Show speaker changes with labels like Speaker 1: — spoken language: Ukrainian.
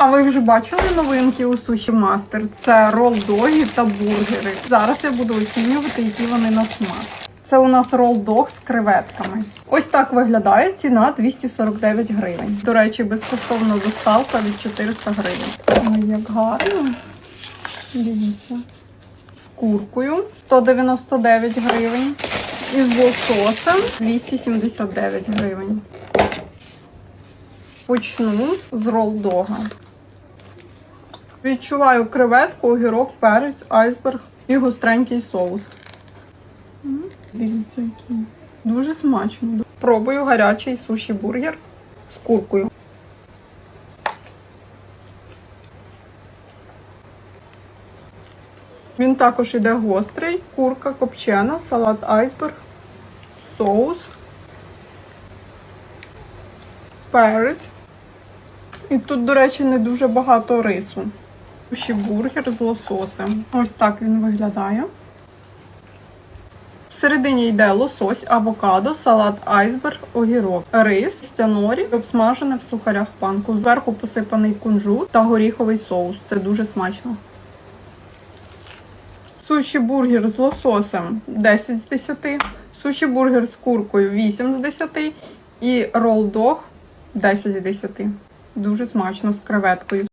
Speaker 1: А ви вже бачили новинки у Суші Мастер? Це рол-доги та бургери. Зараз я буду оцінювати, які вони на смак. Це у нас рол-дог з креветками. Ось так виглядає ціна 249 гривень. До речі, безкоштовна доставка від 400 гривень. Ой, як гарно. Дивіться. З куркою 199 гривень. І з лососем 279 гривень. Почну з ролдога. Відчуваю креветку, огірок, перець, айсберг і гостренький соус. М, Дивіться, який. Дуже смачно. Пробую гарячий суші бургер з куркою. Він також іде гострий, курка копчена, салат айсберг, соус, перець. І тут, до речі, не дуже багато рису. Ще бургер з лососем. Ось так він виглядає. Всередині йде лосось, авокадо, салат айсберг, огірок, рис, стянорі, обсмажене в сухарях панку. Зверху посипаний кунжут та горіховий соус. Це дуже смачно. Суші бургер з лососем 10 з 10, суші бургер з куркою 8 з 10 і ролл-дог 10 з 10. Дуже смачно з креветкою.